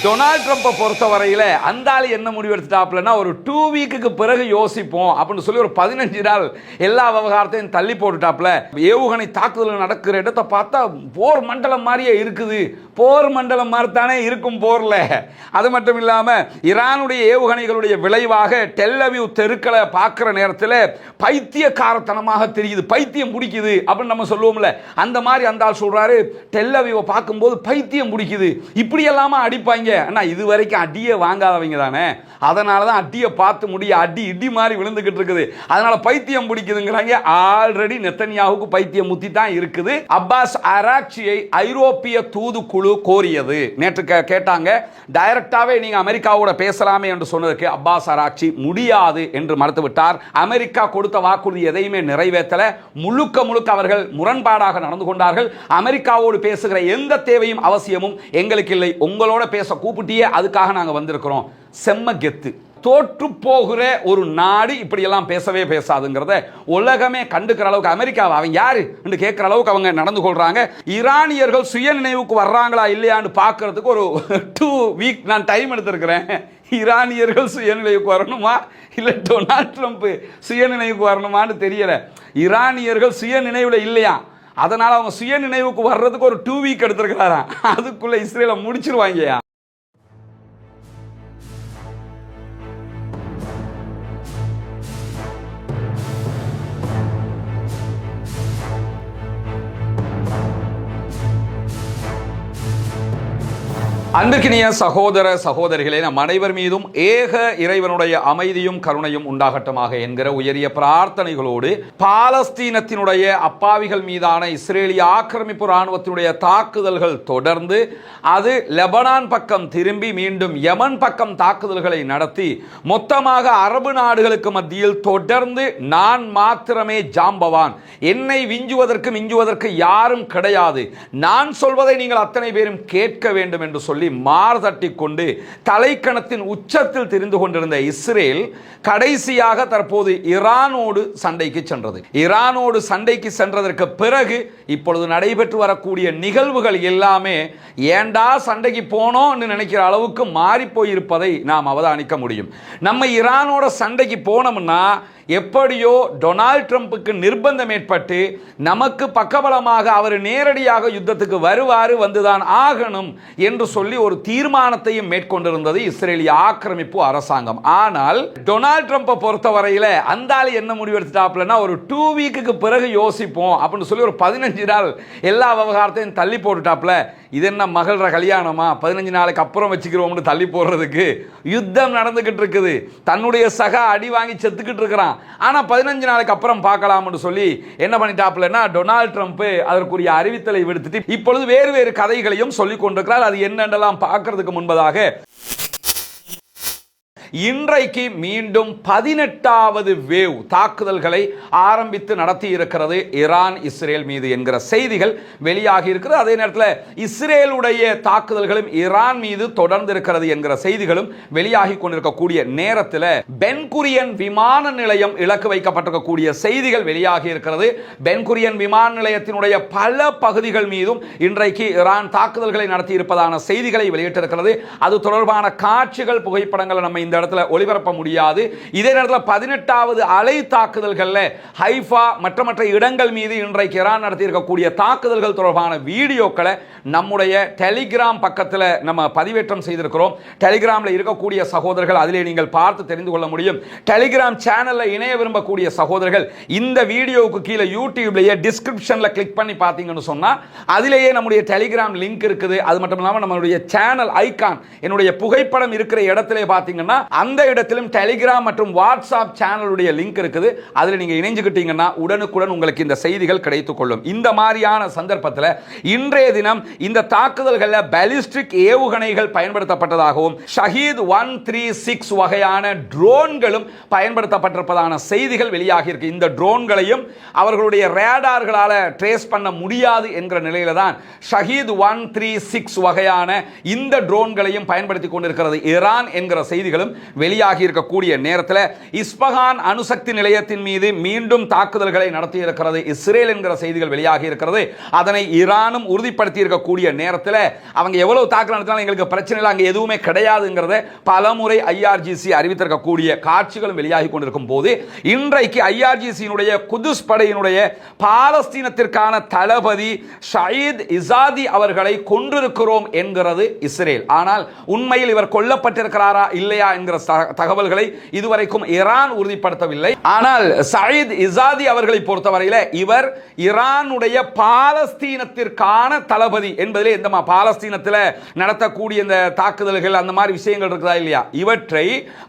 Donald ட்ரம்ப்பை பொறுத்த வரையில் அந்த ஆள் என்ன முடிவு எடுத்துட்டாப்லன்னா ஒரு டூ வீக்குக்கு பிறகு யோசிப்போம் அப்படின்னு சொல்லி ஒரு பதினஞ்சு நாள் எல்லா விவகாரத்தையும் தள்ளி போட்டுட்டாப்ல ஏவுகணை தாக்குதல் நடக்கிற இடத்தை பார்த்தா போர் மண்டலம் மாதிரியே இருக்குது. போர் மண்டலம் மாதிரி தானே இருக்கும் போரில். அது மட்டும் இல்லாமல் ஈரானுடைய ஏவுகணைகளுடைய விளைவாக டெல்லவியூ தெருக்களை பார்க்குற நேரத்தில் பைத்தியக்காரத்தனமாக தெரியுது. பைத்தியம் பிடிக்குது அப்படின்னு நம்ம சொல்லுவோம்ல. அந்த மாதிரி அந்த ஆள் சொல்கிறாரு டெல்லவியூவை பார்க்கும்போது பைத்தியம் பிடிக்குது. இப்படி எல்லாமா அடிப்பாங்க. அண்ணா இது வரைக்கும் அடியே வாங்காதவங்க தானே. அதனால தான் அடியை பார்த்து முடிய அடி இடி மாதிரி விழுந்துக்கிட்டு இருக்குது. அதனால பைத்தியம் பிடிக்குதுங்கிறாங்க. ஆல்ரெடி நெத்தனியாவுக்கு பைத்தியம் முத்தி தான் இருக்குது. அப்பாஸ் அராக்சியை ஐரோப்பிய தூதுக்குழு கோரியது. நேற்று கேட்டாங்க டைரக்டாவே நீங்க அமெரிக்காவோட பேசலாமே என்று சொன்னதுக்கு அப்பாஸ் அராக்சி முடியாது என்று மறுத்துவிட்டார். அமெரிக்கா கொடுத்த வாக்குறுதி எதையுமே நிறைவேற்றல. முழுக்க முழுக்க அவர்கள் முரண்பாடாக நடந்து கொண்டார்கள். அமெரிக்காவோடு பேசுகிற எந்த தேவையும் அவசியமும் எங்களுக்கு இல்லை. உங்களோட பேச கூப்பிட்டியே அதுக்காக நாங்க வந்திருக்கிறோம். செம்ம கெத்து. தோற்று போகிற ஒரு நாடு இப்படியெல்லாம் பேசவே பேசாதுங்கிறத உலகமே கண்டுக்கிற அளவுக்கு அமெரிக்காவை அவன் யாரு என்று கேட்குற அளவுக்கு அவங்க நடந்து கொள்றாங்க. ஈரானியர்கள் சுய நினைவுக்கு வர்றாங்களா இல்லையான்னு பார்க்கறதுக்கு ஒரு டூ வீக் நான் டைம் எடுத்திருக்கிறேன். ஈரானியர்கள் சுயநிலைவுக்கு வரணுமா? இல்லை டொனால்ட் ட்ரம்ப் சுயநினைவுக்கு வரணுமான்னு தெரியல. ஈரானியர்கள் சுய நினைவில் இல்லையா? அதனால அவங்க சுய நினைவுக்கு வர்றதுக்கு ஒரு டூ வீக் எடுத்திருக்கிறாராம் அதுக்குள்ள இஸ்ரேலை முடிச்சிருவாங்கயா? அன்பிற்கினிய சகோதர சகோதரிகளே நம் அனைவர் மீதும் ஏக இறைவனுடைய அமைதியும் கருணையும் உண்டாகட்டமாக என்கிற உயரிய பிரார்த்தனைகளோடு பாலஸ்தீனத்தினுடைய அப்பாவிகள் மீதான இஸ்ரேலிய ஆக்கிரமிப்பு இராணுவத்தினுடைய தாக்குதல்கள் தொடர்ந்து அது லெபனான் பக்கம் திரும்பி மீண்டும் யமன் பக்கம் தாக்குதல்களை நடத்தி மொத்தமாக அரபு நாடுகளுக்கு மத்தியில் தொடர்ந்து நான் மாத்திரமே ஜாம்பவான். என்னை விஞ்சுவதற்கு மிஞ்சுவதற்கு யாரும் கிடையாது. நான் சொல்வதை நீங்கள் அத்தனை பேரும் கேட்க வேண்டும் என்று சொல்லி மார்தட்டி கொண்டு தலைக்கணத்தின் உச்சத்தில் தெரிந்து கொண்டிருந்த இஸ்ரேல் கடைசியாக தற்போது ஈரானோடு சண்டைக்கு சென்றது. ஈரானோடு சண்டைக்கு சென்றதற்கு பிறகு இப்பொழுது நடைபெற்று வரக்கூடிய நிகழ்வுகள் எல்லாமே ஏண்டா சண்டைக்கு போனோம்னு நினைக்கிற அளவுக்கு மாறிப்போயிருப்பதை நாம் அவதானிக்க முடியும். நம்ம ஈரானோட சண்டைக்கு போனோம்னா எப்படியோ டொனால்ட் ட்ரம்ப்புக்கு நிர்பந்தம் ஏற்பட்டு நமக்கு பக்கபலமாக அவர் நேரடியாக யுத்தத்துக்கு வருவாரு வந்துதான் ஆகணும் என்று சொல்லி ஒரு தீர்மானத்தையும் மேற்கொண்டிருந்தது இஸ்ரேலிய ஆக்கிரமிப்பு அரசாங்கம். ஆனால் டொனால்ட் ட்ரம்ப்பை பொறுத்தவரையில் அந்த ஆள் என்ன முடிவு எடுத்துட்டாப்லன்னா ஒரு டூ வீக்குக்கு பிறகு யோசிப்போம் அப்படின்னு சொல்லி ஒரு பதினஞ்சு நாள் எல்லா விவகாரத்தையும் தள்ளி போட்டுட்டாப்ல இது என்ன மகள்ற கல்யாணமா? பதினஞ்சு நாளைக்கு அப்புறம் வச்சுக்கிறோம்னு தள்ளி போடுறதுக்கு யுத்தம் நடந்துக்கிட்டு இருக்குது. தன்னுடைய சக அடி வாங்கி செத்துக்கிட்டு இருக்கிறான். ஆனால் பதினஞ்சு நாளைக்கு அப்புறம் பார்க்கலாம்னு சொல்லி என்ன பண்ணிட்டாப்லன்னா டொனால்ட் ட்ரம்ப் அதற்குரிய அறிவித்தலை விடுத்துட்டு இப்பொழுது வேறு வேறு கதைகளையும் சொல்லிக் கொண்டிருக்கிறார் அது என்னென்னலாம் பார்க்கறதுக்கு முன்பதாக இன்றைக்கு மீண்டும் பதினெட்டாவது வேவ் தாக்குதல்களை ஆரம்பித்து நடத்தி இருக்கிறது ஈரான் இஸ்ரேல் மீது என்கிற செய்திகள் வெளியாகி இருக்கிறது. அதே நேரத்தில் இஸ்ரேலுடைய தாக்குதல்களும் ஈரான் மீது தொடர்ந்து இருக்கிறது என்கிற செய்திகளும் வெளியாகி கொண்டிருக்கக்கூடிய நேரத்தில் பென்குரியன் விமான நிலையம் இலக்கு வைக்கப்பட்டிருக்கக்கூடிய செய்திகள் வெளியாகி இருக்கிறது. பென்குரியன் விமான நிலையத்தினுடைய பல பகுதிகள் மீதும் இன்றைக்கு ஈரான் தாக்குதல்களை நடத்தி இருப்பதான செய்திகளை வெளியிட்டிருக்கிறது. அது தொடர்பான காட்சிகள் புகைப்படங்களை நம்ம இந்த இடத்துல ஒளிபரப்ப முடியாது. இதே நேரத்தில் பதினெட்டாவது அலை தாக்குதல்களில் ஹைஃபா மற்ற மற்ற இடங்கள் மீது இன்றைக்கு இரான் நடத்தி இருக்கக்கூடிய தாக்குதல்கள் தொடர்பான வீடியோக்களை நம்முடைய டெலிகிராம் பக்கத்தில் நம்ம பதிவேற்றம் செய்திருக்கிறோம். டெலிகிராமில் இருக்கக்கூடிய சகோதரர்கள் அதிலே நீங்கள் பார்த்து தெரிந்து கொள்ள முடியும். டெலிகிராம் சேனலில் இணைய விரும்பக்கூடிய சகோதரர்கள் இந்த வீடியோவுக்கு கீழே யூடியூப்லேயே டிஸ்கிரிப்ஷனில் கிளிக் பண்ணி பார்த்தீங்கன்னு சொன்னால் அதிலேயே நம்முடைய டெலிகிராம் லிங்க் இருக்குது. அது மட்டும் இல்லாமல் நம்மளுடைய சேனல் ஐக்கான் என்னுடைய புகைப்படம் இருக்கிற இடத்துல பார்த்தீங்கன்னா அந்த இடத்திலும் டெலிகிராம் மற்றும் வாட்ஸ்அப் சேனலுடைய லிங்க் இருக்குது. அதில் நீங்கள் இணைஞ்சுக்கிட்டீங்கன்னா உடனுக்குடன் உங்களுக்கு இந்த செய்திகள் கிடைத்துக்கொள்ளும் இந்த மாதிரியான சந்தர்ப்பத்தில் இன்றைய தினம் இந்த தாக்குதல்களில் பேலிஸ்டிக் ஏவுகணைகள் பயன்படுத்தப்பட்டதாகவும் ஷஹீத் ஒன் த்ரீ சிக்ஸ் வகையான ட்ரோன்களும் பயன்படுத்தப்பட்டிருப்பதான செய்திகள் வெளியாகி இருக்கு. இந்த ட்ரோன்களையும் அவர்களுடைய ரேடார்களால் ட்ரேஸ் பண்ண முடியாது என்கிற நிலையில தான் ஷஹீத் ஒன் த்ரீ சிக்ஸ் வகையான இந்த ட்ரோன்களையும் பயன்படுத்தி கொண்டிருக்கிறது. ஈரான் என்கிற செய்திகளும் வெளியாகி இருக்கக்கூடிய நேரத்தில் இஸ்பஹான் அணுசக்தி நிலையத்தின் மீது மீண்டும் தாக்குதல்களை நடத்தியிருக்கிறது. இஸ்ரேல் என்கிற செய்திகள் வெளியாகி இருக்கிறது அதனை ஈரானும் உறுதிப்படுத்தி இருக்கக்கூடிய நேரத்தில் அவங்க எவ்வளவு தாக்குதல் நடத்தினாலும் எங்களுக்கு பிரச்சனை இல்லை அங்கே எதுவுமே கிடையாதுங்கிறத பலமுறை ஐஆர்ஜிசி அறிவித்திருக்கக்கூடிய காட்சிகளும் வெளியாகி கொண்டிருக்கும் போது இன்றைக்கு ஐஆர்ஜிசியினுடைய குதுஸ் படையினுடைய பாலஸ்தீனத்திற்கான தளபதி ஷயீத் இசாதி அவர்களை கொன்றிருக்கிறோம் என்கிறது இஸ்ரேல். ஆனால் உண்மையில் இவர் கொல்லப்பட்டிருக்கிறாரா இல்லையா என்கிற என்கிற தகவல்களை இதுவரைக்கும் ஈரான் உறுதிப்படுத்தவில்லை. ஆனால் சயீத் இசாதி அவர்களை பொறுத்தவரையில இவர் ஈரானுடைய பாலஸ்தீனத்திற்கான தளபதி என்பதிலே எந்தமா பாலஸ்தீனத்தில் நடத்தக்கூடிய இந்த தாக்குதல்கள் அந்த மாதிரி விஷயங்கள் இருக்குதா இல்லையா? இவற்றை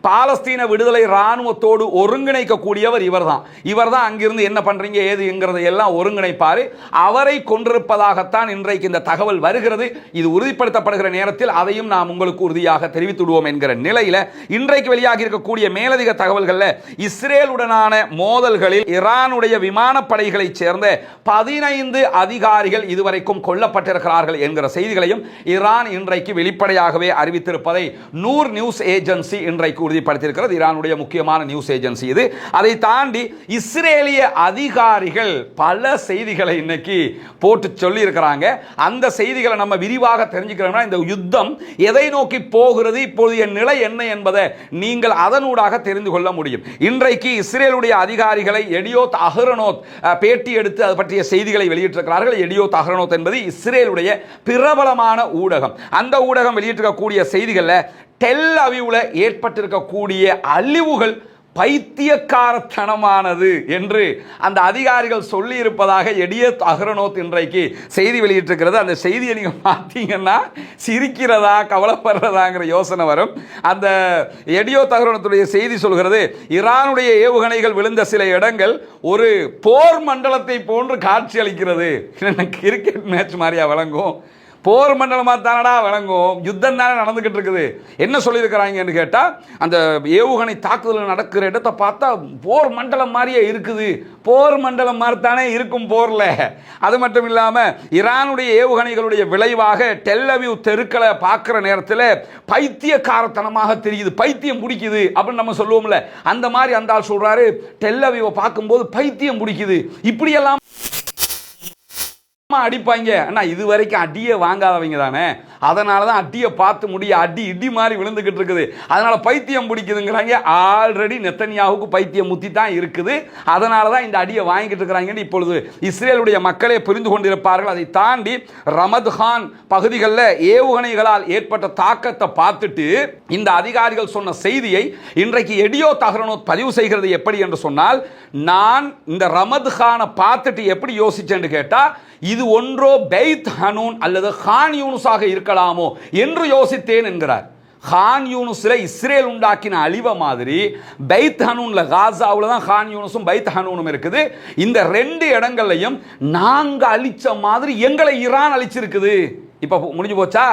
பாலஸ்தீன விடுதலை இராணுவத்தோடு ஒருங்கிணைக்கக்கூடியவர் இவர்தான். இவர்தான் அங்கிருந்து என்ன பண்றீங்க ஏது எல்லாம் ஒருங்கிணைப்பார். அவரை கொண்டிருப்பதாகத்தான் இன்றைக்கு இந்த தகவல் வருகிறது. இது உறுதிப்படுத்தப்படுகிற நேரத்தில் அதையும் நாம் உங்களுக்கு உறுதியாக தெரிவித்துடுவோம் என்கிற நிலையில இன்றைக்கு வெளியாகி இருக்கக்கூடிய மேலதிக தகவல்களில் இஸ்ரேலுடனான மோதல்களில் ஈரானுடைய விமானப்படைகளை சேர்ந்த பதினைந்து அதிகாரிகள் இதுவரைக்கும் கொல்லப்பட்டிருக்கிறார்கள் என்கிற செய்திகளையும் ஈரான் இன்றைக்கு வெளிப்படையாகவே அறிவித்திருப்பதை நூர் நியூஸ் ஏஜென்சி இன்றைக்கு உறுதிப்படுத்தியிருக்கிறது. ஈரானுடைய முக்கியமான நியூஸ் ஏஜென்சி இது. அதை தாண்டி இஸ்ரேலிய அதிகாரிகள் பல செய்திகளை இன்னைக்கு போட்டு சொல்லி இருக்கிறாங்க அந்த செய்திகளை நம்ம விரிவாக தெரிஞ்சுக்கிறோம்னா இந்த யுத்தம் எதை நோக்கி போகிறது இப்போதைய நிலை என்ன என்பது நீங்கள் அதனூடாக தெரிந்து கொள்ள முடியும். இன்றைக்கு இஸ்ரேலுடைய அதிகாரிகளை எடியோத் அஹ்ரனோத் பேட்டி எடுத்து அது பற்றிய செய்திகளை வெளியிட்டிருக்கிறார்கள். எடியோத் அஹ்ரனோத் என்பது இஸ்ரேலுடைய பிரபலமான ஊடகம். அந்த ஊடகம் வெளியிட்டிருக்கக்கூடிய செய்திகளில் டெல் அவிவுல ஏற்பட்டிருக்கக்கூடிய அழிவுகள் பைத்தியக்காரத்தனமானது என்று அந்த அதிகாரிகள் சொல்லி இருப்பதாக எடியத் அகரனோத் இன்றைக்கு செய்தி வெளியிட்டிருக்கிறது. அந்த செய்தியை நீங்கள் பார்த்தீங்கன்னா சிரிக்கிறதா கவலைப்படுறதாங்கிற யோசனை வரும். அந்த எடியோ தகரணத்துடைய செய்தி சொல்கிறது ஈரானுடைய ஏவுகணைகள் விழுந்த சில இடங்கள் ஒரு போர் மண்டலத்தை போன்று காட்சி அளிக்கிறது கிரிக்கெட் மேட்ச் மாதிரியா வழங்கும் போர் மண்டலமாக தானடா விளங்கும்? யுத்தம் தானே நடந்துகிட்டு இருக்குது. என்ன சொல்லியிருக்கிறாங்கன்னு கேட்டால் அந்த ஏவுகணை தாக்குதல் நடக்கிற இடத்த பார்த்தா போர் மண்டலம் மாதிரியே இருக்குது. போர் மண்டலம் மாதிரி தானே இருக்கும் போரில். அது மட்டும் இல்லாமல் ஈரானுடைய ஏவுகணைகளுடைய விளைவாக டெல்லவியூ தெருக்களை பார்க்குற நேரத்தில் பைத்தியக்காரத்தனமாக தெரியுது. பைத்தியம் பிடிக்குது அப்படின்னு நம்ம சொல்லுவோம்ல. அந்த மாதிரி அந்த ஆள் சொல்கிறாரு டெல்லவியூவை பார்க்கும்போது பைத்தியம் பிடிக்குது. இப்படியெல்லாம் அடிப்பாங்க. அண்ணா இது வரைக்கும் அடியை வாங்காதவங்க தானே. அதனால தான் அடியை பார்த்து முடிய அடி இடி மாதிரி விழுந்துக்கிட்டு இருக்குது. அதனால் பைத்தியம் பிடிக்குதுங்கிறாங்க. ஆல்ரெடி நெத்தனியாவுக்கு பைத்தியம் முத்தி தான் இருக்குது. அதனால தான் இந்த அடியை வாங்கிட்டு இருக்கிறாங்கன்னு இப்பொழுது இஸ்ரேலுடைய மக்களே புரிந்து கொண்டிருப்பார்கள். அதை தாண்டி ரமத்ஹான் பகுதிகளில் ஏவுகணைகளால் ஏற்பட்ட தாக்கத்தை பார்த்துட்டு இந்த அதிகாரிகள் சொன்ன செய்தியை இன்றைக்கு எடியோ தகரனோத் பதிவு செய்கிறது எப்படி என்று சொன்னால் நான் இந்த ரமத் கானை பார்த்துட்டு எப்படி யோசிச்சேன்னு கேட்டால் இது ஒன்றோ பெய்த் ஹனூன் அல்லது ஹான் யூனுஸாக இருக்கலாமோ. என்று யோசித்தேன் என்கிறார். ஹான் யூனுஸ்ல இஸ்ரேல் உண்டாக்கின அழிவை மாதிரி பைத் ஹனூனில் காசாவில் தான் ஹான் யூனுஸும் பைத் ஹனூனும் இருக்குது. இந்த ரெண்டு இடங்கள்லையும் நாங்கள் அழிச்ச மாதிரி எங்களை ஈரான் அழிச்சிருக்குது. இப்போ முடிஞ்சு போச்சா?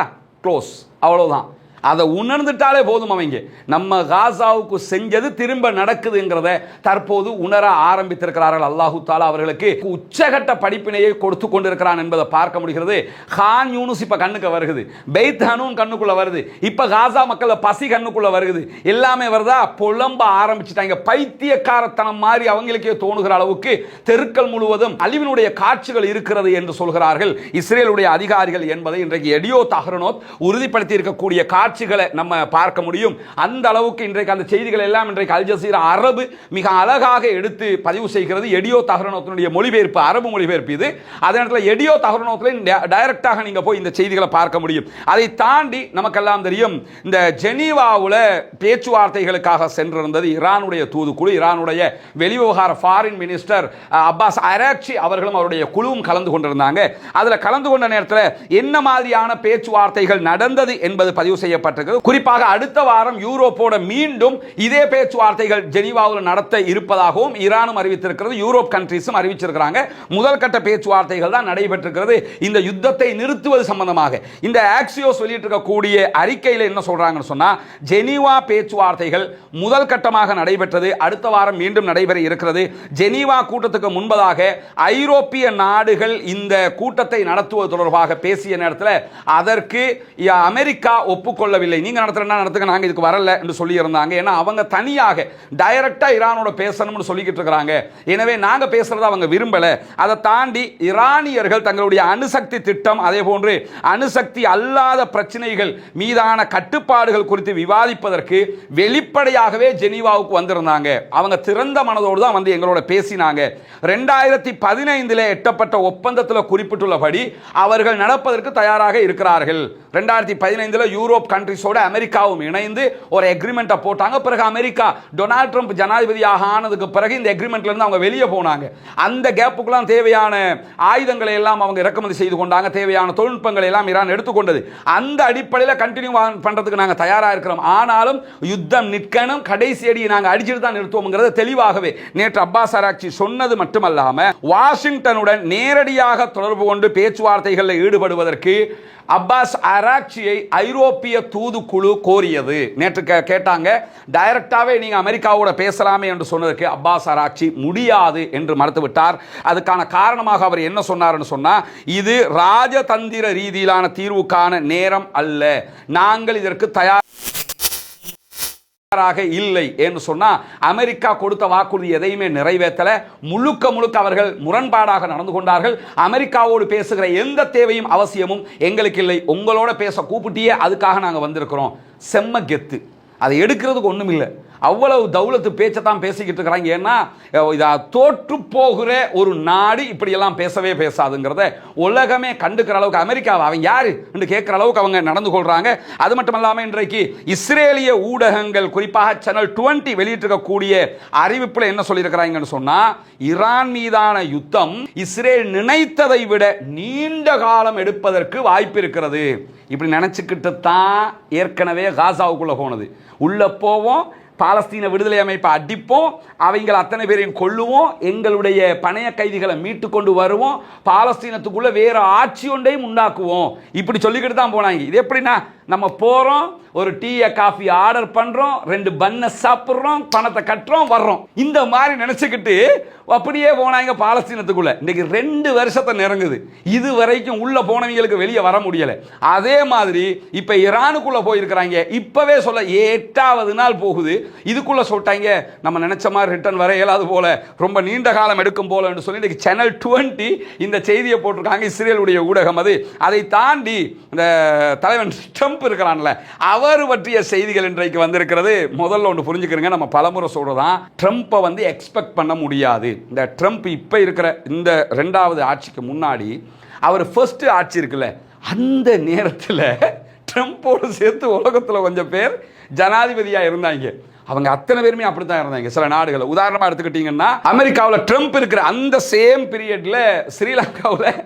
க்ளோஸ் அவ்வளோதான் அதை உணர்ந்துட்டாலே போதும் அவங்க. நம்ம காசாவுக்கு செஞ்சது திரும்ப நடக்குதுங்கிறத தற்போது உணர ஆரம்பித்திருக்கிறார்கள். அல்லாஹு தாலா அவர்களுக்கு உச்சகட்ட படிப்பினையை கொடுத்து கொண்டிருக்கிறான் என்பதை பார்க்க முடிகிறது. ஹான் யூனுஸ் இப்போ கண்ணுக்கு வருகுது. பெய்த் ஹனூன் கண்ணுக்குள்ளே வருது. இப்போ காசா மக்கள் பசி கண்ணுக்குள்ளே வருகுது. எல்லாமே வருதா? புலம்ப ஆரம்பிச்சிட்டாங்க. பைத்தியக்காரத்தனம் மாதிரி அவங்களுக்கே தோணுகிற அளவுக்கு தெருக்கள் முழுவதும் அழிவினுடைய காட்சிகள் இருக்கிறது என்று சொல்கிறார்கள். இஸ்ரேலுடைய அதிகாரிகள் என்பதை இன்றைக்கு எடியோ தஹரனோத் உறுதிப்படுத்தி இருக்கக்கூடிய காட்சிகளை நம்ம பார்க்க முடியும். அந்த அளவுக்கு இன்றைக்கு அந்த செய்திகள் எல்லாம் இன்றைக்கு அல் ஜசீரா அரபு மிக அழகாக எடுத்து பதிவு செய்கிறது. எடியோ தகரணத்தினுடைய மொழிபெயர்ப்பு அரபு மொழிபெயர்ப்பு இது. அதே நேரத்தில் எடியோ தகரணத்தில் டைரக்டாக நீங்க போய் இந்த செய்திகளை பார்க்க முடியும். அதை தாண்டி நமக்கெல்லாம் தெரியும் இந்த ஜெனீவாவில் பேச்சுவார்த்தைகளுக்காக சென்றிருந்தது ஈரானுடைய தூதுக்குழு ஈரானுடைய வெளிவிவகார ஃபாரின் மினிஸ்டர் அப்பாஸ் அராக்சி அவர்களும் அவருடைய குழுவும் கலந்து கொண்டிருந்தாங்க. அதில் கலந்து கொண்ட நேரத்தில் என்ன மாதிரியான பேச்சுவார்த்தைகள் நடந்தது என்பது பதிவு செய்ய செய்யப்பட்டிருக்கிறது. குறிப்பாக அடுத்த வாரம் யூரோப்போட மீண்டும் இதே பேச்சுவார்த்தைகள் ஜெனீவாவில் நடத்த இருப்பதாகவும் ஈரானும் அறிவித்திருக்கிறது யூரோப் கண்ட்ரிஸும் அறிவிச்சிருக்கிறாங்க. முதல் கட்ட பேச்சுவார்த்தைகள் தான் நடைபெற்றிருக்கிறது. இந்த யுத்தத்தை நிறுத்துவது சம்பந்தமாக. இந்த ஆக்சியோஸ் வெளியிட்டிருக்கக்கூடிய அறிக்கையில் என்ன சொல்றாங்கன்னு சொன்னா ஜெனீவா பேச்சுவார்த்தைகள் முதல் கட்டமாக நடைபெற்றது அடுத்த வாரம் மீண்டும் நடைபெற இருக்கிறது. ஜெனீவா கூட்டத்துக்கு முன்பதாக ஐரோப்பிய நாடுகள் இந்த கூட்டத்தை நடத்துவது தொடர்பாக பேசிய நேரத்தில் அதற்கு அமெரிக்கா ஒப்புக்கொள்ள கொள்ளவில்லை நீங்கள் நடத்துகிறனா நடத்துங்க? நாங்கள் இதுக்கு வரல என்று சொல்லியிருந்தாங்க. ஏன்னா அவங்க தனியாக டைரக்டாக ஈரானோட பேசணும்னு சொல்லிக்கிட்டு இருக்கிறாங்க. எனவே நாங்கள் பேசுகிறத அவங்க விரும்பலை. அதை தாண்டி ஈரானியர்கள் தங்களுடைய அணுசக்தி திட்டம் அதே போன்று அணுசக்தி அல்லாத பிரச்சனைகள் மீதான கட்டுப்பாடுகள் குறித்து விவாதிப்பதற்கு வெளிப்படையாகவே ஜெனீவாவுக்கு வந்திருந்தாங்க. அவங்க திறந்த மனதோடு தான் வந்து எங்களோட பேசினாங்க. ரெண்டாயிரத்தி பதினைந்தில் எட்டப்பட்ட ஒப்பந்தத்தில் குறிப்பிட்டுள்ளபடி அவர்கள் நடப்பதற்கு தயாராக இருக்கிறார்கள். ரெண்டாயிரத்தி பதினைந்தில் யூரோப் கண்ட்ரிஸோட அமெரிக்காவும் இணைந்து ஒரு எக்ரிமெண்ட்டை போட்டாங்க. பிறகு அமெரிக்கா டொனால்ட் ட்ரம்ப் ஜனாதிபதியாக ஆனதுக்கு பிறகு இந்த எக்ரிமெண்ட்ல இருந்து அவங்க வெளியே போனாங்க. அந்த கேப்புக்கெல்லாம் தேவையான ஆயுதங்களை எல்லாம் அவங்க இறக்குமதி செய்து கொண்டாங்க. தேவையான தொழில்நுட்பங்களை எல்லாம் ஈரான் எடுத்துக்கொண்டது அந்த அடிப்படையில் கண்டினியூ பண்றதுக்கு நாங்கள் தயாராக இருக்கிறோம். ஆனாலும் யுத்தம் நிற்கணும். கடைசி அடியை நாங்கள் அடிச்சுட்டு தான் நிறுத்துவோம்ங்கிறத தெளிவாகவே நேற்று அப்பாஸ் ஆராய்ச்சி சொன்னது மட்டுமல்லாம வாஷிங்டனுடன் நேரடியாக தொடர்பு கொண்டு பேச்சுவார்த்தைகளில் ஈடுபடுவதற்கு அப்பாஸ் அராக்சியை ஐரோப்பிய தூதுக்குழு கோரியது. நேற்று கேட்டாங்க டைரக்டாகவே நீங்கள் அமெரிக்காவோட பேசலாமே என்று சொன்னதுக்கு அப்பாஸ் அராக்சி முடியாது என்று மறுத்துவிட்டார். அதுக்கான காரணமாக அவர் என்ன சொன்னார்னு சொன்னால் இது ராஜதந்திர ரீதியிலான தீர்வுக்கான நேரம் அல்ல. நாங்கள் இதற்கு தயார் தயாராக இல்லை என்று சொன்னா அமெரிக்கா கொடுத்த வாக்குறுதி எதையுமே நிறைவேற்றல. முழுக்க முழுக்க அவர்கள் முரண்பாடாக நடந்து கொண்டார்கள். அமெரிக்காவோடு பேசுகிற எந்த தேவையும் அவசியமும் எங்களுக்கு இல்லை. உங்களோட பேச கூப்பிட்டியே அதுக்காக நாங்கள் வந்திருக்கிறோம். செம்ம கெத்து. அதை எடுக்கிறதுக்கு ஒன்றும் இல்லை அவ்வளவு தௌலத்து பேச்சை தான் பேசிக்கிட்டு இருக்கிறாங்க. ஏன்னா இதை தோற்று போகிற ஒரு நாடு இப்படியெல்லாம் பேசவே பேசாதுங்கிறத உலகமே கண்டுக்கிற அளவுக்கு அமெரிக்காவை? அவன் யார்? என்று கேட்குற அளவுக்கு அவங்க நடந்து கொள்கிறாங்க அது மட்டும் இல்லாமல் இன்றைக்கு இஸ்ரேலிய ஊடகங்கள் குறிப்பாக சேனல் டுவெண்ட்டி வெளியிட்டிருக்கக்கூடிய அறிவிப்பில் என்ன சொல்லியிருக்கிறாங்கன்னு சொன்னால் ஈரான் மீதான யுத்தம் இஸ்ரேல் நினைத்ததை விட நீண்ட காலம் எடுப்பதற்கு வாய்ப்பு இருக்கிறது. இப்படி நினச்சிக்கிட்டு தான் ஏற்கனவே காசாவுக்குள்ளே போனது. உள்ளே போவோம் பாலஸ்தீன விடுதலை அமைப்பை அடிப்போம். அவங்கள அத்தனை பேரையும் கொள்ளுவோம் எங்களுடைய பணைய கைதிகளை மீட்டு கொண்டு வருவோம். பாலஸ்தீனத்துக்குள்ளே வேறு ஆட்சி ஒன்றையும் உண்டாக்குவோம். இப்படி சொல்லிக்கிட்டு தான் போனாங்க. இது எப்படின்னா நம்ம போகிறோம் ஒரு டீயை காஃபி ஆர்டர் பண்ணுறோம் ரெண்டு பண்ணை சாப்பிட்றோம் பணத்தை கட்டுறோம் வர்றோம். இந்த மாதிரி நினச்சிக்கிட்டு அப்படியே போனாங்க பாலஸ்தீனத்துக்குள்ளே? இன்றைக்கி ரெண்டு வருஷத்தை நெருங்குது. இது வரைக்கும் உள்ளே போனவங்களுக்கு வெளியே வர முடியல. அதே மாதிரி இப்போ ஈரானுக்குள்ள போயிருக்கிறாங்க. இப்போவே சொல்ல எட்டாவது நாள் போகுது. இதுக்குள்ளே சொல்லிட்டாங்க நம்ம நினச்ச மாதிரி ரிட்டர்ன் வர இயலாது போல. ரொம்ப நீண்ட காலம் எடுக்கும் போலன்னு சொல்லி இன்றைக்கி சேனல் டுவெண்ட்டி இந்த செய்தியை போட்டிருக்காங்க. இஸ்ரேலுடைய ஊடகம் அது. அதை தாண்டி இந்த தலைவன் ட்ரம்ப் இருக்கிறான்ல அவர் பற்றிய செய்திகள் இன்றைக்கு வந்திருக்கிறது. முதல்ல ஒன்று புரிஞ்சுக்கிறங்க நம்ம பலமுறை சொல்கிறதான் ட்ரம்ப்பை வந்து எக்ஸ்பெக்ட் பண்ண முடியாது. இந்த ட்ரம்ப் இப்போ இருக்கிற இந்த ரெண்டாவது ஆட்சிக்கு முன்னாடி அவர் ஃபர்ஸ்ட் ஆட்சி இருக்குல்ல அந்த நேரத்தில் ட்ரம்ப்போடு சேர்த்து உலகத்தில் கொஞ்சம் பேர் ஜனாதிபதியாக இருந்தாங்க. அவங்க அத்தனை பேருமே அப்படித்தான் இருந்தாங்க சில நாடுகள் உதாரணமாக எடுத்துக்கிட்டிங்கன்னா அமெரிக்காவில் ட்ரம்ப் இருக்கிற அந்த சேம் பீரியடில் ஸ்ரீலங்காவில்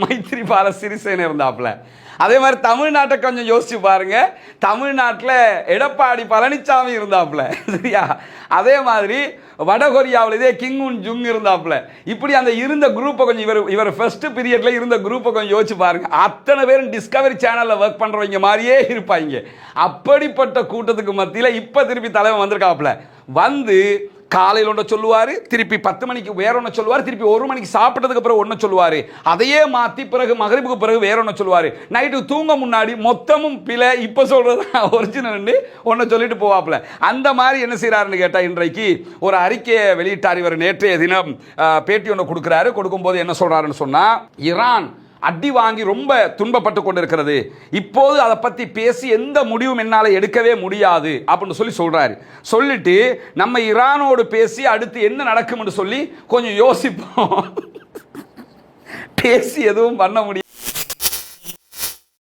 மைத்ரிபால சிறிசேன இருந்தாப்புல. அதே மாதிரி தமிழ்நாட்டை கொஞ்சம் யோசிச்சு பாருங்க. தமிழ்நாட்டில் எடப்பாடி பழனிசாமி இருந்தாப்புல சரியா? அதே மாதிரி வடகொரியாவில் இதே கிங் உன் ஜுங் இருந்தாப்புல. இப்படி அந்த இருந்த குரூப்பை கொஞ்சம் இவர் இவர் ஃபர்ஸ்ட் பீரியட்ல இருந்த குரூப்பை கொஞ்சம் யோசிச்சு பாருங்க. அத்தனை பேரும் டிஸ்கவரி சேனலில் ஒர்க் பண்ணுறவங்க மாதிரியே இருப்பாங்க. அப்படிப்பட்ட கூட்டத்துக்கு மத்தியில் இப்போ திருப்பி தலைவன் வந்திருக்காப்புல. வந்து காலையில் ஒன்றை சொல்லுவார் திருப்பி பத்து மணிக்கு வேற ஒன்று சொல்லுவார் திருப்பி ஒரு மணிக்கு சாப்பிட்டதுக்கு அப்புறம் ஒன்று சொல்லுவார். அதையே மாற்றி பிறகு மகரிப்புக்கு பிறகு வேற ஒன்று சொல்லுவார். நைட்டு தூங்க முன்னாடி மொத்தமும் பிழை இப்போ சொல்கிறது ஒரிஜினல் ஒன்று சொல்லிட்டு போவாப்புல. அந்த மாதிரி என்ன செய்கிறாருன்னு கேட்டால் இன்றைக்கு ஒரு அறிக்கையை வெளியிட்டார் இவர் நேற்றைய தினம். பேட்டி ஒன்று கொடுக்குறாரு. கொடுக்கும்போது என்ன சொல்கிறாருன்னு சொன்னால் ஈரான் அடி வாங்கி ரொம்ப துன்பப்பட்டு கொண்டிருக்கிறது. இப்போது அதை பற்றி பேசி எந்த முடிவும் என்னால் எடுக்கவே முடியாது அப்படின்னு சொல்லி சொல்கிறாரு சொல்லிட்டு நம்ம ஈரானோடு பேசி அடுத்து என்ன நடக்கும்னு சொல்லி கொஞ்சம் யோசிப்போம். பேசி எதுவும் பண்ண முடியாது.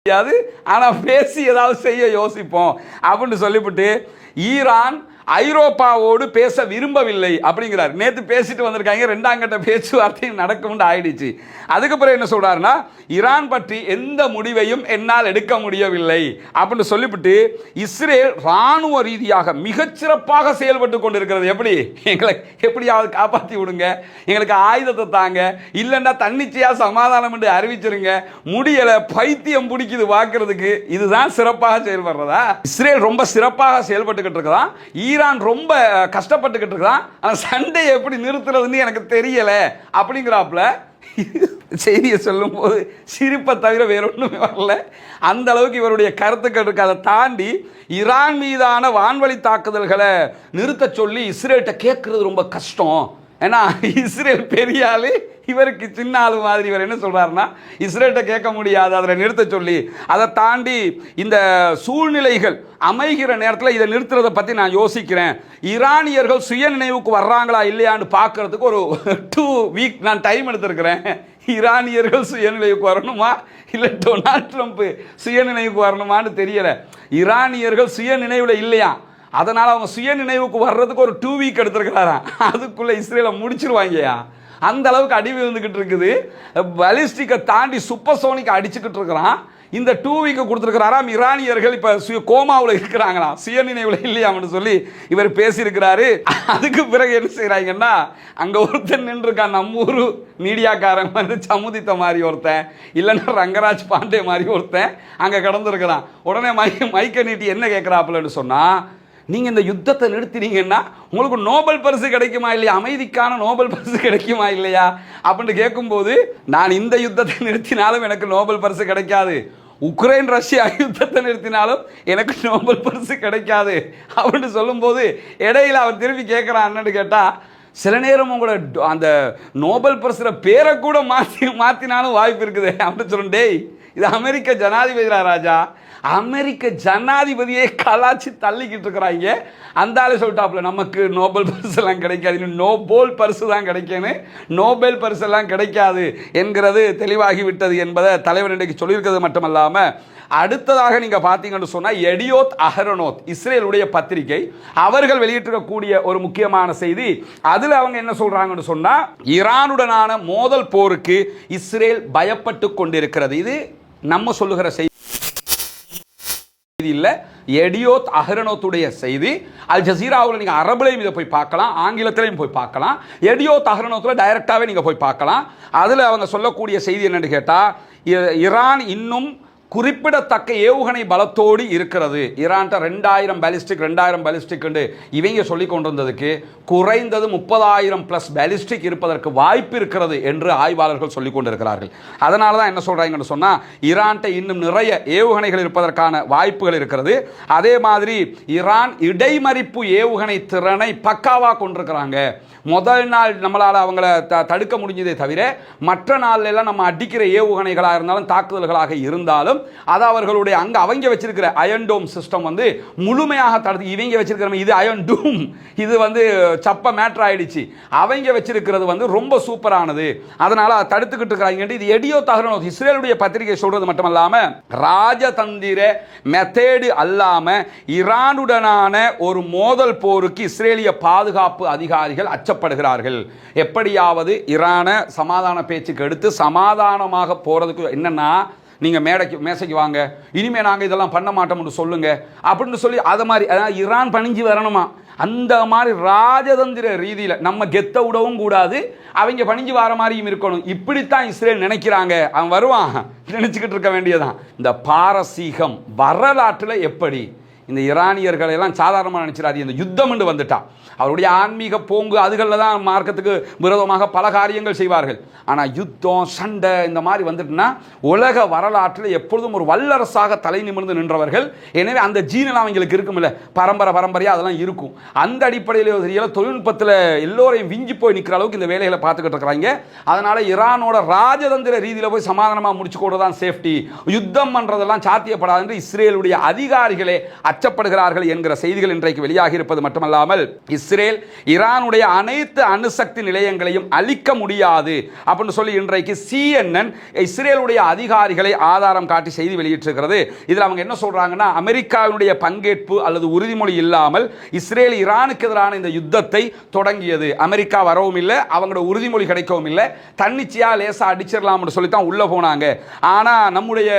முடியாது. ஆனால் பேசி ஏதாவது செய்ய யோசிப்போம் அப்படின்னு சொல்லிவிட்டு ஈரான் ஐரோப்பாவோடு பேச விரும்பவில்லை அப்படிங்கிறார். நேற்று பேசிட்டு வந்திருக்காங்க. ரெண்டாம் கட்ட பேச்சுவார்த்தையும் நடக்கும்னு ஆயிடுச்சு. அதுக்கப்புறம் என்ன சொல்றாருன்னா ஈரான் பற்றி எந்த முடிவையும் என்னால் எடுக்க முடியவில்லை. அப்படின்னு சொல்லிவிட்டு இஸ்ரேல் ராணுவ ரீதியாக மிகச்சிறப்பாக செயல்பட்டு கொண்டிருக்கிறது. எப்படி? எங்களை எப்படியாவது காப்பாற்றி விடுங்க. எங்களுக்கு ஆயுதத்தை தாங்க. இல்லைன்னா தன்னிச்சையாக சமாதானம் என்று அறிவிச்சிருங்க. முடியலை பைத்தியம் பிடிக்குது பார்க்கறதுக்கு இதுதான் சிறப்பாக செயல்படுறதா? இஸ்ரேல் ரொம்ப சிறப்பாக செயல்பட்டுக்கிட்டு இருக்குதா ஈரான் ரொம்ப கஷ்டப்பட்டுக்கிட்டு இருக்குதா ஆனால் சண்டை எப்படி நிறுத்துறதுன்னு எனக்கு தெரியலை அப்படிங்கிறாப்புல செய்தியை சொல்லும்போது சிரிப்பை தவிர வேற ஒன்றுமே வரல. அந்த அளவுக்கு இவருடைய கருத்துக்கள் இருக்கு. அதை தாண்டி ஈரான் மீதான வான்வழி தாக்குதல்களை நிறுத்த சொல்லி இஸ்ரேல்கிட்ட கேட்குறது ரொம்ப கஷ்டம். ஏன்னா இஸ்ரேல் பெரிய ஆளு இவருக்கு சின்ன ஆள் மாதிரி இவர் என்ன சொல்கிறாருன்னா இஸ்ரேல்கிட்ட கேட்க முடியாது அதில் நிறுத்த சொல்லி. அதை தாண்டி இந்த சூழ்நிலைகள் அமைகிற நேரத்தில் இதை நிறுத்துறதை பற்றி நான் யோசிக்கிறேன். ஈரானியர்கள் சுய நினைவுக்கு வர்றாங்களா இல்லையான்னு பார்க்கறதுக்கு ஒரு டூ வீக் நான் டைம் எடுத்திருக்கிறேன். ஈரானியர்கள் சுயநிலைவுக்கு வரணுமா இல்லை டொனால்ட் ட்ரம்ப் சுயநினைவுக்கு வரணுமான்னு தெரியலை. ஈரானியர்கள் சுயநினைவில் இல்லையா? அதனால் அவங்க சுய நினைவுக்கு வர்றதுக்கு ஒரு டூ வீக் எடுத்திருக்கிறாராம். அதுக்குள்ளே இஸ்ரேலை முடிச்சிருவாங்கயா அந்த அளவுக்கு அடி விழுந்துக்கிட்டு இருக்குது. பலிஸ்டிக்கை தாண்டி சூப்பர் சோனிக்கை அடிச்சுக்கிட்டு இருக்கிறான். இந்த டூ வீக்கு கொடுத்துருக்கிறாராம் ஈரானியர்கள் இப்போ சுய கோமாவில் இருக்கிறாங்களாம். சுய நினைவில் இல்லையாம்னு சொல்லி இவர் பேசியிருக்கிறாரு. அதுக்கு பிறகு என்ன செய்கிறாங்கன்னா அங்கே ஒருத்தன் நின்றுருக்கான். நம்ம ஊர் மீடியாக்காரன் வந்து சமுதித்த மாதிரி ஒருத்தன். இல்லைன்னா ரங்கராஜ் பாண்டே மாதிரி ஒருத்தன் அங்கே கடந்திருக்கிறான். உடனே மை மைக்கை நீட்டி என்ன கேட்குறாப்புலன்னு சொன்னால் நீங்கள் இந்த யுத்தத்தை நிறுத்தினீங்கன்னா உங்களுக்கு நோபல் பரிசு கிடைக்குமா இல்லையா? அமைதிக்கான நோபல் பரிசு கிடைக்குமா இல்லையா? அப்படின்னு கேட்கும்போது நான் இந்த யுத்தத்தை நிறுத்தினாலும் எனக்கு நோபல் பரிசு கிடைக்காது. உக்ரைன் ரஷ்யா யுத்தத்தை நிறுத்தினாலும் எனக்கு நோபல் பரிசு கிடைக்காது. அப்படின்னு சொல்லும்போது இடையில அவர் திரும்பி கேட்குறான் என்னன்னு கேட்டால் சில நேரம் உங்களோட அந்த நோபல் பரிசுல பேரை கூட மாற்றி மாற்றினாலும் வாய்ப்பு இருக்குது. அப்படின்னு சொல்லுங்க டேய் இது அமெரிக்க ஜனாதிபதி ராஜா. அமெரிக்க ஜனாதிபதியே கலாச்சி தள்ளிக்கிட்டு இருக்கிறாங்க. அந்த ஆளு சொல்லிட்டாப்புல நமக்கு நோபல் பரிசு எல்லாம் கிடைக்காது. இன்னும் நோபோல் பரிசு தான் கிடைக்கணும் நோபல் பரிசு எல்லாம் கிடைக்காது என்கிறது தெளிவாகி விட்டது என்பதை தலைவர் இன்றைக்கு சொல்லியிருக்கிறது மட்டுமல்லாமல் அடுத்ததாக நீங்க பார்த்தீங்கன்னு சொன்னா எடியோத் அஹரனோத் இஸ்ரேலுடைய பத்திரிகை. அவர்கள் வெளியிட்டிருக்கக்கூடிய ஒரு முக்கியமான செய்தி. அதுல அவங்க என்ன சொல்றாங்கன்னு சொன்னா ஈரானுடனான மோதல் போருக்கு இஸ்ரேல் பயப்பட்டு கொண்டிருக்கிறது. இது நம்ம சொல்லுகிற செய்தி. செய்தி இல்ல. எடியோத் அஹரனோத்துடைய செய்தி. அல் ஜசீராவில் நீங்கள் அரபுலையும் இதை போய் பார்க்கலாம் ஆங்கிலத்திலையும் போய் பார்க்கலாம். எடியோத் அஹரனோத்தில் டைரெக்டாகவே நீங்கள் போய் பார்க்கலாம். அதில் அவங்க சொல்லக்கூடிய செய்தி என்னன்னு கேட்டால் ஈரான் இன்னும் குறிப்பிடத்தக்க ஏவுகணை பலத்தோடு இருக்கிறது. ஈரான்ட்ட ரெண்டாயிரம் பேலிஸ்டிக் ரெண்டாயிரம் பேலிஸ்டிக் இவங்க சொல்லி கொண்டிருந்ததுக்கு குறைந்தது முப்பதாயிரம் ப்ளஸ் பேலிஸ்டிக் இருப்பதற்கு வாய்ப்பு இருக்கிறது என்று ஆய்வாளர்கள் சொல்லி கொண்டிருக்கிறார்கள். அதனால தான் என்ன சொல்கிறாங்கன்னு சொன்னால் ஈரான்ட்ட இன்னும் நிறைய ஏவுகணைகள் இருப்பதற்கான வாய்ப்புகள் இருக்கிறது. அதே மாதிரி ஈரான் இடைமறிப்பு ஏவுகணை திறனை பக்காவாக கொண்டிருக்கிறாங்க. முதல் நாள் நம்மளால் அவங்கள த தடுக்க முடிஞ்சதே தவிர மற்ற நாள்ல எல்லாம் நம்ம அடிக்கிற ஏவுகணைகளாக இருந்தாலும் தாக்குதல்களாக இருந்தாலும் அது அவர்களுடைய அங்கே அவங்க வச்சிருக்கிற அயன் டோம் சிஸ்டம் வந்து முழுமையாக தடுத்து இவங்க வச்சிருக்கிற இது அயன் டூம் இது வந்து சப்ப மேட்ரு ஆயிடுச்சு. அவங்க வச்சிருக்கிறது வந்து ரொம்ப சூப்பரானது அதனால் அதை தடுத்துக்கிட்டு இருக்கிறாங்க. இது எடியோ தகரணும் இஸ்ரேலுடைய பத்திரிகை மட்டும் இல்லாமல் ராஜதந்திர மெத்தேடு அல்லாமல் ஈரானுடனான ஒரு மோதல் போருக்கு இஸ்ரேலிய பாதுகாப்பு அதிகாரிகள் அச்சப்படுகிறார்கள். எப்படியாவது ஈரானை சமாதான பேச்சுக்கு எடுத்து சமாதானமாக போகிறதுக்கு என்னன்னா நீங்கள் மேடைக்கு மேசைக்கு வாங்க. இனிமேல் நாங்கள் இதெல்லாம் பண்ண மாட்டோம்னு சொல்லுங்க. அப்படின்னு சொல்லி அதை மாதிரி அதாவது ஈரான் பணிஞ்சு வரணுமா? அந்த மாதிரி ராஜதந்திர ரீதியில் நம்ம கெத்த விடவும் கூடாது. அவங்க பணிஞ்சு வர மாதிரியும் இருக்கணும். இப்படித்தான் இஸ்ரேல் நினைக்கிறாங்க. அவன் வருவான். நினச்சிக்கிட்டு இருக்க வேண்டியதான் இந்த பாரசீகம் வரலாற்றில் எப்படி இந்த இரானியர்களெல்லாம் சாதாரணமாக நினச்சிடாது இந்த யுத்தம் வந்துட்டா. அவருடைய ஆன்மீக போங்கு அதுகளில் தான் மார்க்கத்துக்கு விரோதமாக பல காரியங்கள் செய்வார்கள். ஆனால் யுத்தம் சண்டை இந்த மாதிரி வந்துட்டுனா உலக வரலாற்றில் எப்பொழுதும் ஒரு வல்லரசாக தலை நிமிர்ந்து நின்றவர்கள். எனவே அந்த ஜீனல் அவங்களுக்கு இருக்குமில்ல பரம்பரை பரம்பரையாக அதெல்லாம் இருக்கும். அந்த அடிப்படையில் தெரியல தொழில்நுட்பத்தில் எல்லோரையும் விஞ்சி போய் நிற்கிற அளவுக்கு இந்த வேலைகளை பார்த்துக்கிட்டு இருக்கிறாங்க. அதனால் ஈரானோட ராஜதந்திர ரீதியில் போய் சமாதானமாக முடிச்சு கூட தான் சேஃப்டி யுத்தம் பண்ணுறதெல்லாம் சாத்தியப்படாது என்று இஸ்ரேலுடைய அதிகாரிகளே அச்சப்படுகிறார்கள் என்கிற செய்திகள் இன்றைக்கு வெளியாகி இருப்பது மட்டுமல்லாமல் இஸ்ரேல் ஈரானுடைய அனைத்து அணுசக்தி நிலையங்களையும் அழிக்க முடியாது அப்படின்னு சொல்லி இன்றைக்கு சிஎன்என் இஸ்ரேலுடைய அதிகாரிகளை ஆதாரம் காட்டி செய்தி வெளியிட்டிருக்கிறது. இதில் அவங்க என்ன சொல்றாங்கன்னா அமெரிக்காவினுடைய பங்கேற்பு அல்லது உறுதிமொழி இல்லாமல் இஸ்ரேல் ஈரானுக்கு எதிரான இந்த யுத்தத்தை தொடங்கியது. அமெரிக்கா வரவும் இல்லை அவங்களோட உறுதிமொழி கிடைக்கவும் இல்லை. தன்னிச்சையாக லேசாக அடிச்சிடலாம்னு சொல்லி தான் உள்ளே போனாங்க. ஆனால் நம்முடைய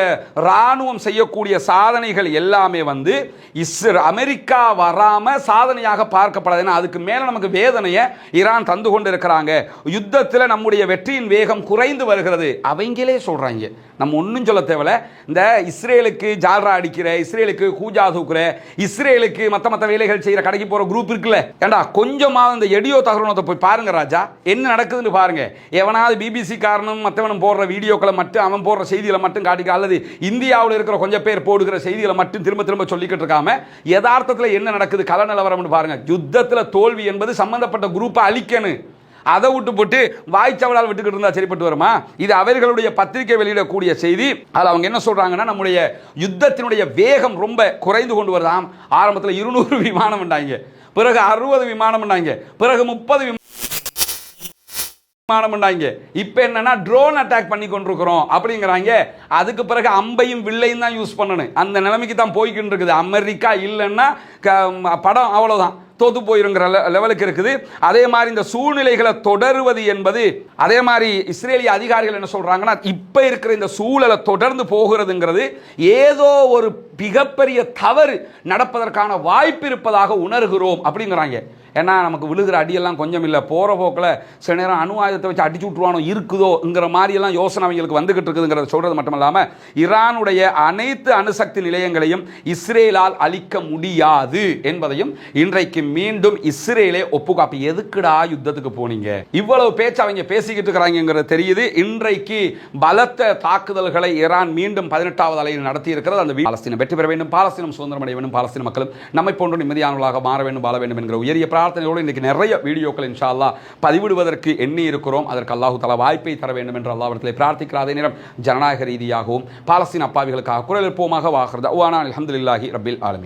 ராணுவம் செய்யக்கூடிய சாதனைகள் எல்லாமே வந்து இஸ்ர அமெரிக்கா வராம சாதனையாக பார்க்கப்படாது. ஏன்னா அதுக்கு மேல நமக்கு வேதனையை ஈரான் தந்து கொண்டு இருக்கிறாங்க யுத்தத்தில் நம்முடைய வெற்றியின் வேகம் குறைந்து வருகிறது. அவங்களே சொல்றாங்க. நம்ம ஒன்றும் சொல்ல தேவையில்ல. இந்த இஸ்ரேலுக்கு ஜால்ரா அடிக்கிற இஸ்ரேலுக்கு கூஜா தூக்குற இஸ்ரேலுக்கு மற்ற மற்ற வேலைகள் செய்யற கடைக்கு போற குரூப் இருக்குல்ல. ஏண்டா கொஞ்சமாக இந்த எடியோ தகவலத்தை போய் பாருங்க ராஜா. என்ன நடக்குதுன்னு பாருங்க. எவனாவது பிபிசி காரணம் மற்றவனும் போடுற வீடியோக்களை மட்டும் அவன் போடுற செய்திகளை மட்டும் காட்டிக்க அல்லது இந்தியாவில் இருக்கிற கொஞ்சம் பேர் போடுகிற செய்திகளை மட்டும் திரும்ப திரும்ப சொல்லிக்கிட்டு பார்க்காம யதார்த்தத்தில் என்ன நடக்குது? கல நிலவரம்னு பாருங்க. யுத்தத்தில் தோல்வி என்பது சம்பந்தப்பட்ட குரூப்பை அழிக்கணும். அதை விட்டு போட்டு வாய்ச்சவளால் விட்டுக்கிட்டு இருந்தா சரிப்பட்டு வருமா? இது அவர்களுடைய பத்திரிகை வெளியிடக்கூடிய செய்தி. அதில் அவங்க என்ன சொல்றாங்கன்னா நம்முடைய யுத்தத்தினுடைய வேகம் ரொம்ப குறைந்து கொண்டு வருதாம். ஆரம்பத்தில் இருநூறு விமானம் பிறகு அறுபது விமானம் பிறகு முப்பது விமானம் பண்ணாங்க இப்போ என்னன்னா ட்ரோன் அட்டாக் பண்ணி கொண்டிருக்கிறோம் அப்படிங்கிறாங்க. அதுக்கு பிறகு அம்பையும் வில்லையும் தான் யூஸ் பண்ணணும். அந்த நிலைமைக்கு தான் போய்கிட்டு இருக்குது. அமெரிக்கா இல்லைன்னா க- படம் அவ்வளோதான் தோத்து போயிருங்கிற லெ- லெவலுக்கு இருக்குது. அதே மாதிரி இந்த சூழ்நிலைகளை தொடருவது என்பது அதே மாதிரி இஸ்ரேலிய அதிகாரிகள் என்ன சொல்றாங்கன்னா இப்போ இருக்கிற இந்த சூழலை தொடர்ந்து போகிறதுங்கிறது ஏதோ ஒரு மிகப்பெரிய தவறு நடப்பதற்கான வாய்ப்பு இருப்பதாக உணர்கிறோம் அப்படிங்கிறாங்க. ஏன்னா நமக்கு விழுகிற அடியெல்லாம் கொஞ்சம் இல்லை. போகிற போக்கில் சில நேரம் அணு ஆயுதத்தை வச்சு அடிச்சு விட்ருவானோ இருக்குதோங்கிற மாதிரியெல்லாம் யோசனை அவங்களுக்கு வந்துகிட்டு இருக்குதுங்கிறத சொல்கிறது மட்டும் இல்லாமல் ஈரானுடைய அனைத்து அணுசக்தி நிலையங்களையும் இஸ்ரேலால் அழிக்க முடியாது என்பதையும் இன்றைக்கு மீண்டும் இஸ்ரேலே ஒப்புக்காப்பு எதுக்குடா யுத்தத்துக்கு போனீங்க? இவ்வளவு பேச்சு அவங்க பேசிக்கிட்டு இருக்கிறாங்கிறது தெரியுது. இன்றைக்கு பலத்த தாக்குதல்களை ஈரான் மீண்டும் பதினெட்டாவது அலையில் நடத்தி இருக்கிறது அந்த பாலஸ்தீன வெற்றி பெற வேண்டும். பாலஸ்தீனம் சுதந்திரம் அடைய வேண்டும் பாலஸ்தீன மக்களும் நம்மை போன்ற நிம்மதியானவர்களாக மாற வேண்டும் வாழ வேண்டும் என்கிற உயரிய பிரார்த்தனையோடு இன்றைக்கு நிறைய வீடியோக்கள் இன்ஷா பதிவிடுவதற்கு எண்ணி இருக்கிறோம். அதற்கு அல்லாஹு தலா வாய்ப்பை தர வேண்டும் என்று அல்லாவிடத்தில் பிரார்த்திக்கிற அதே நேரம் ஜனநாயக ரீதியாகவும் பாலஸ்தீன் அப்பாவிகளுக்காக குரல் எழுப்போமாக வாகிறது அல்ஹம்துலில்லாஹி ரபில் ஆலமி